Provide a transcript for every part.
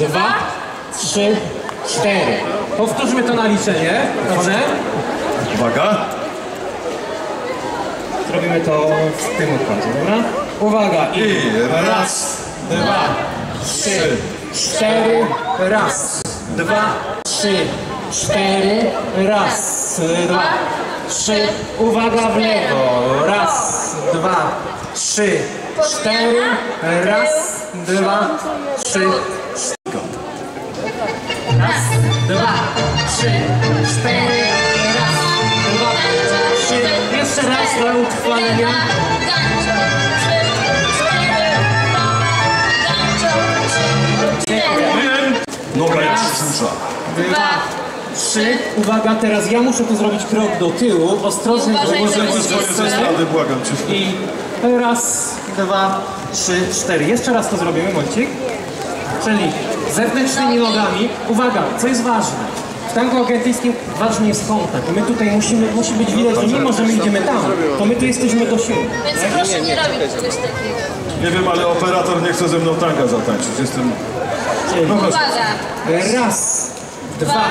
dwa, trzy, cztery. Powtórzmy to na liczenie. Dobrze? Uwaga. Zrobimy to w tym układzie, dobra? Uwaga. I Raz, dwa, trzy, cztery. Raz, dwa, trzy, cztery. Raz, dwa, trzy. Uwaga w lewo. Raz, dwa, trzy, cztery. Raz, dwa, trzy. Dwa, trzy, cztery. Raz, dwa, trzy. Jeszcze raz dla utrwalenia. Noga jak susza. Dwa, trzy. Uwaga, teraz ja muszę tu zrobić krok do tyłu. Ostrożnie, bo może estrady, błagam cię. I raz, dwa, trzy, cztery. Jeszcze raz to zrobimy, Mącik. Czyli zewnętrznymi nogami. Uwaga, co jest ważne. W tango argentyńskim ważny jest kontakt. My tutaj musimy, musi być widać, że mimo, że my idziemy tam, to my tu jesteśmy do siebie. Więc proszę nie robić czegoś takiego. Nie wiem, ale operator nie chce ze mną tanga zatańczyć. Jestem... No. Uwaga. Raz, dwa,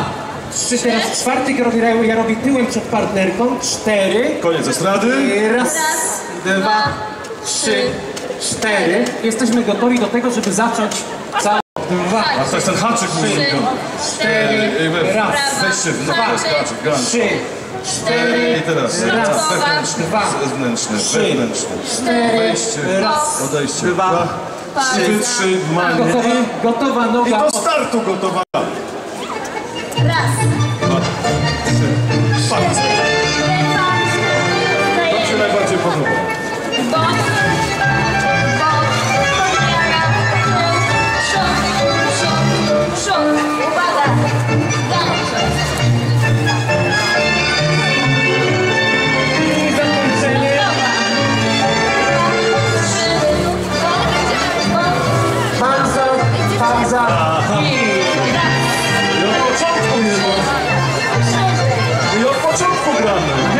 trzy. Teraz czwarty krok ja- ja robię tyłem przed partnerką. Cztery. Koniec estrady. Raz, dwa, trzy, cztery. Jesteśmy gotowi do tego, żeby zacząć całą. Dwa, A to jest ten haczyk Trzy, ulubiony. cztery, raz, Weźcie, no Dwa. to jest haczyk, gan. trzy, cztery, I teraz raz, wewnętrzny, dwa, zewnętrzny, trzy, wewnętrzny. cztery, Wejście, raz, odejście. dwa, I wytrzymanie. gotowa, gotowa I noga. do startu gotowa. Raz. Patrz, co 富哥。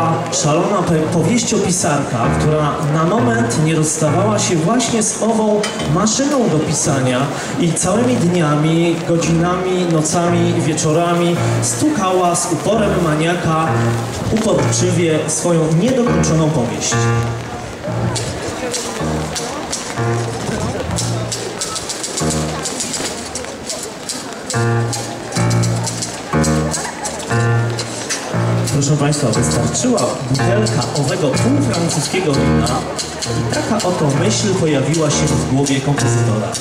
Owa szalona powieściopisarka, która na moment nie rozstawała się właśnie z ową maszyną do pisania i całymi dniami, godzinami, nocami, wieczorami stukała z uporem maniaka uporczywie swoją niedokończoną powieść. Proszę Państwa, wystarczyła butelka owego półfrancuskiego wina i taka oto myśl pojawiła się w głowie kompozytora.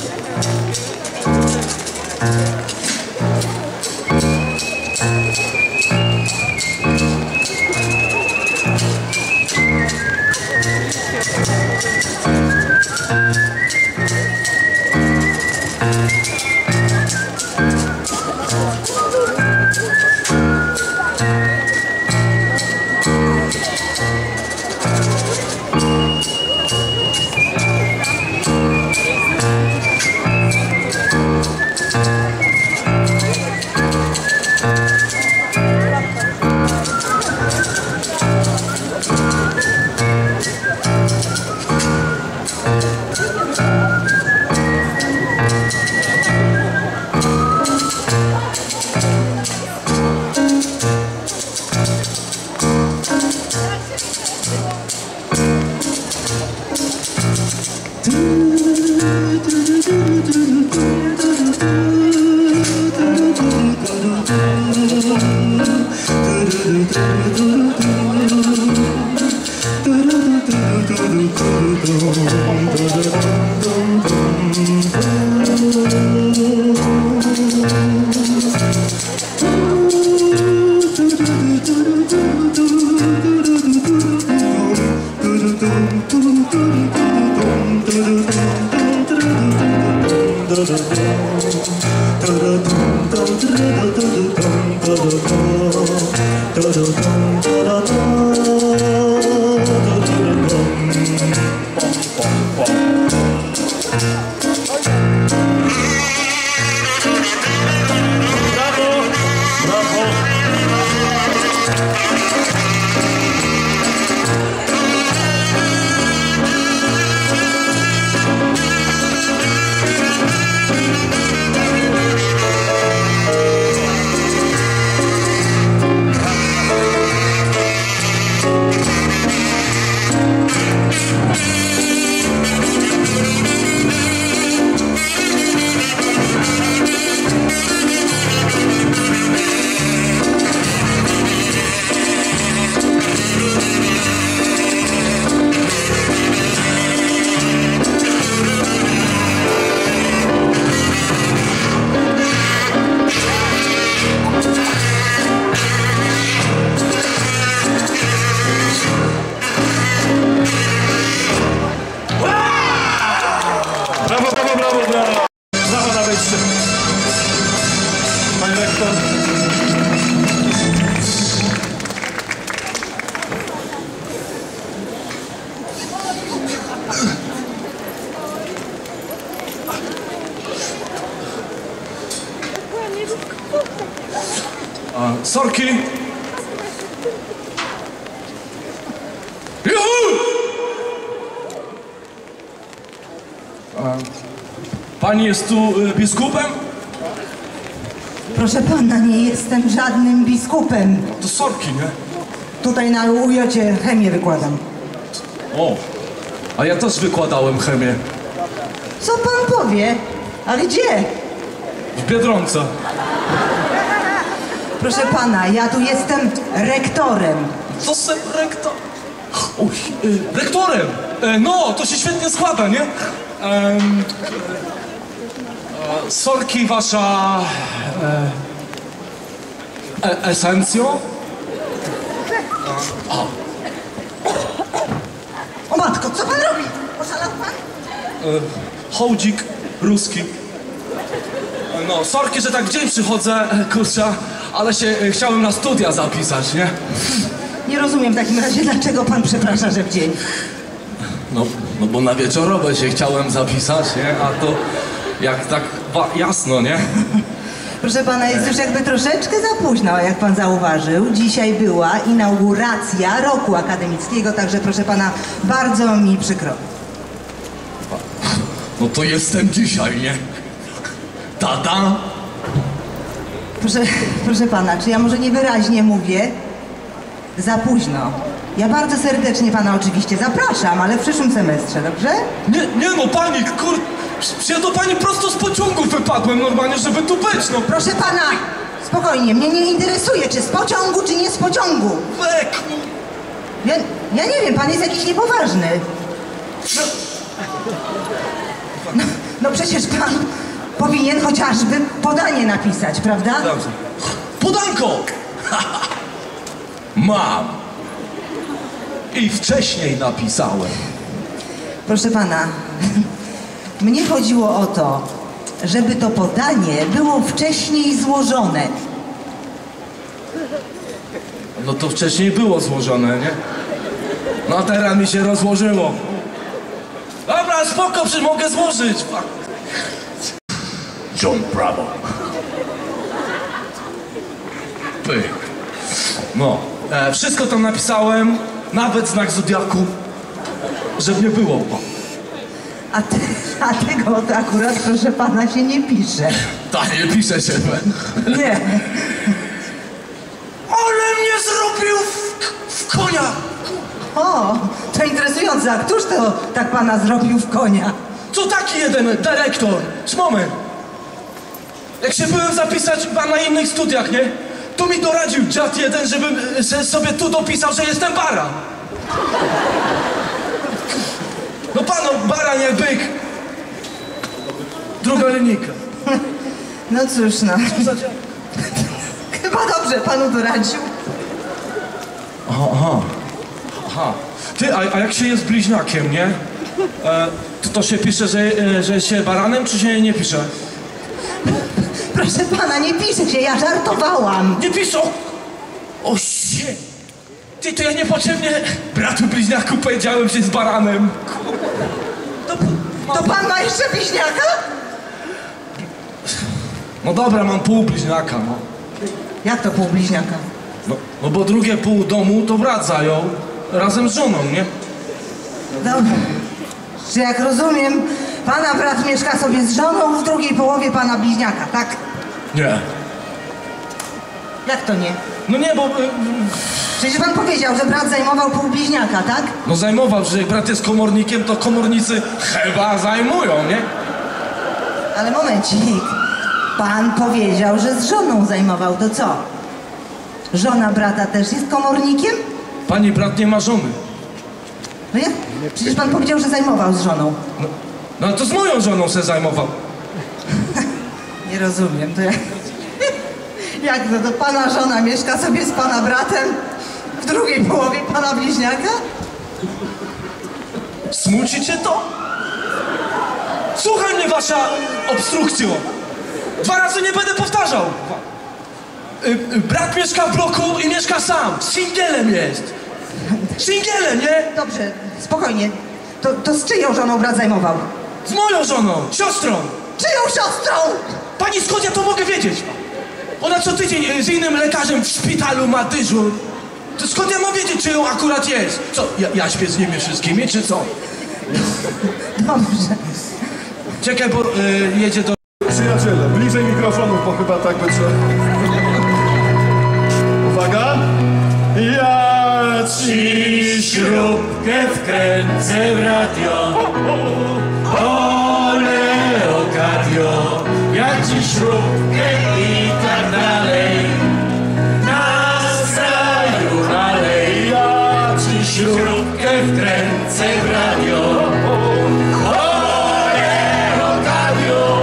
Pani jest tu y, biskupem? Proszę pana, nie jestem żadnym biskupem. To sorki, nie? Tutaj na ujocie chemię wykładam. O, a ja też wykładałem chemię Co pan powie? A gdzie? w Biedronce. Proszę pana, ja tu jestem rektorem. Co se rektor... Uj, y, rektorem! E, no, to się świetnie składa, nie? E, sorki wasza... E, e, esencjo? O matko, co pan robi? Oszalał pan? E, hołdzik ruski. E, No, sorki, że tak w dzień przychodzę, kurczę, ale się chciałem na studia zapisać, nie? Nie rozumiem w takim razie, dlaczego pan przeprasza, że w dzień. No, no bo na wieczorowe się chciałem zapisać, nie? A to jak tak jasno, nie? Proszę pana, jest już jakby troszeczkę za późno, jak pan zauważył. Dzisiaj była inauguracja roku akademickiego, także proszę pana, bardzo mi przykro. No to jestem dzisiaj, nie? Tata? Proszę, proszę pana, czy ja może niewyraźnie mówię? Za późno. Ja bardzo serdecznie pana oczywiście zapraszam, ale w przyszłym semestrze, dobrze? Nie, nie no pani, kur... Ja do pani prosto z pociągu wypadłem normalnie, żeby tu być, no. Proszę pana, spokojnie, mnie nie interesuje, czy z pociągu, czy nie z pociągu. Wek, no. Ja, ja nie wiem, pan jest jakiś niepoważny. No, no przecież pan powinien chociażby podanie napisać, prawda? Dobrze. Podanko! Mam. I wcześniej napisałem. Proszę pana, mnie chodziło o to, żeby to podanie było wcześniej złożone. No to wcześniej było złożone, nie? No a teraz mi się rozłożyło. Dobra, spoko, przecież mogę złożyć. John Bravo. Pyk. No, e, wszystko tam napisałem, nawet znak zodiaku, żeby nie było. A, te, a tego to akurat, proszę pana, się nie pisze. ta nie pisze się. Nie. Ale mnie zrobił w, w konia. O, to interesujące. A któż to tak pana zrobił w konia? Co taki jeden dyrektor? Moment. Jak się byłem zapisać chyba na innych studiach, nie? Tu mi doradził dziad jeden, żebym e, se- sobie tu dopisał, że jestem baran. No panu, baran jak byk. Druga linijka. No cóż, no. Co za dziad? Chyba dobrze panu doradził. Aha, aha. Aha. Ty, a, a jak się jest bliźniakiem, nie? E, to, to się pisze, że, e, że się baranem, czy się nie pisze? Proszę pana, nie pisze się, ja żartowałam. Nie piszą! O się! Ty, to ja niepotrzebnie bratu bliźniaku powiedziałem, że jest baranem. To, To pan ma jeszcze bliźniaka? no dobra, mam pół bliźniaka, no. Jak to pół bliźniaka? no. No bo drugie pół domu to wracają razem z żoną, nie? Dobrze. Czy jak rozumiem, pana brat mieszka sobie z żoną w drugiej połowie pana bliźniaka, tak? Nie. Jak to nie? No nie, bo... e, Przecież pan powiedział, że brat zajmował pół bliźniaka, tak? No zajmował, że jak brat jest komornikiem, to komornicy chyba zajmują, nie? Ale momencik. Pan powiedział, że z żoną zajmował, to co? Żona brata też jest komornikiem? Pani brat nie ma żony. No jak? Przecież pan powiedział, że zajmował z żoną. No, no to z moją żoną se zajmował. Nie rozumiem, to jak... Jak to, to pana żona mieszka sobie z pana bratem w drugiej połowie pana bliźniaka? Smuci cię to? Słuchaj mnie, wasza obstrukcjo! Dwa razy nie będę powtarzał! Y, y, brat mieszka w bloku i mieszka sam. Singielem jest. Singielem, nie? Dobrze, spokojnie. To, to z czyją żoną brat zajmował? Z moją żoną, siostrą. Czyją siostrą? Pani skąd ja to mogę wiedzieć? Ona co tydzień z innym lekarzem w szpitalu ma dyżur. To skąd ja mam wiedzieć, czy ją akurat jest? Co, ja, ja śpię z nimi wszystkimi, czy co? Dobrze. Czekaj, bo y, jedzie do... Przyjaciele, bliżej mikrofonów, bo chyba tak będzie. Uwaga! Ja ci śrubkę wkręcę w radio. Ole ci śrubkę i tak dalej. Na skraju dalej, ja ci śrubkę wkręcę w radio. Ole okadio,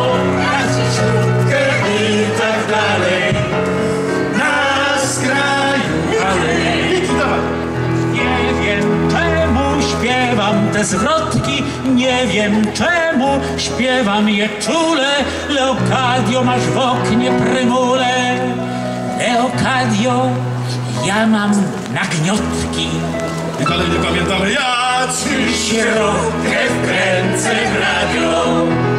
Nie wiem czemu śpiewam je czule. Leokadio masz w oknie prymule. Leokadio, ja mam nagniotki. Dalej nie pamiętamy. Ja ci wkręcę w radio.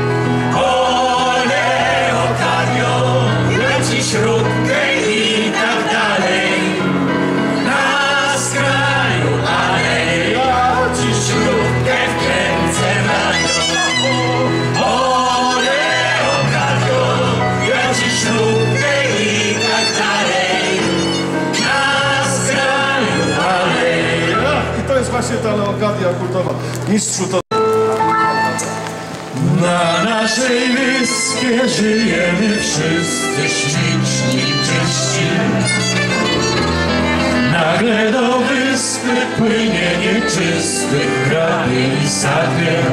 Mistrzu to... Na naszej wyspie żyjemy wszyscy śliczni i czyści. Nagle do wyspy płynie nieczysty hrabie i sakier.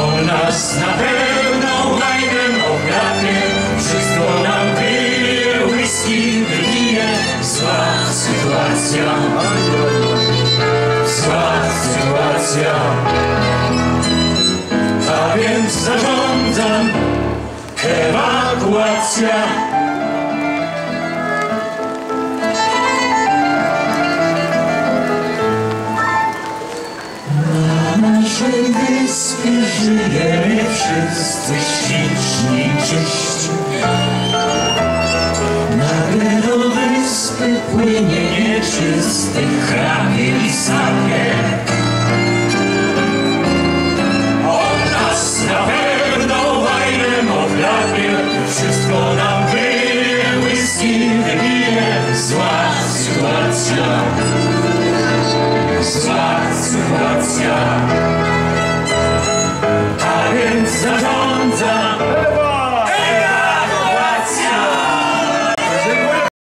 On nas na pewno łajnem ochrapie, wszystko nam wyje, whisky wypije. Zła sytuacja, A więc zarządzam ewakuacja. Na naszej wyspie żyjemy wszyscy śliczni czyści. Nagle do wyspy płynie nieczysty hrabie i sakier. lakiem wszystko nam wyje, whisky wybije. Zła sytuacja, zła sytuacja.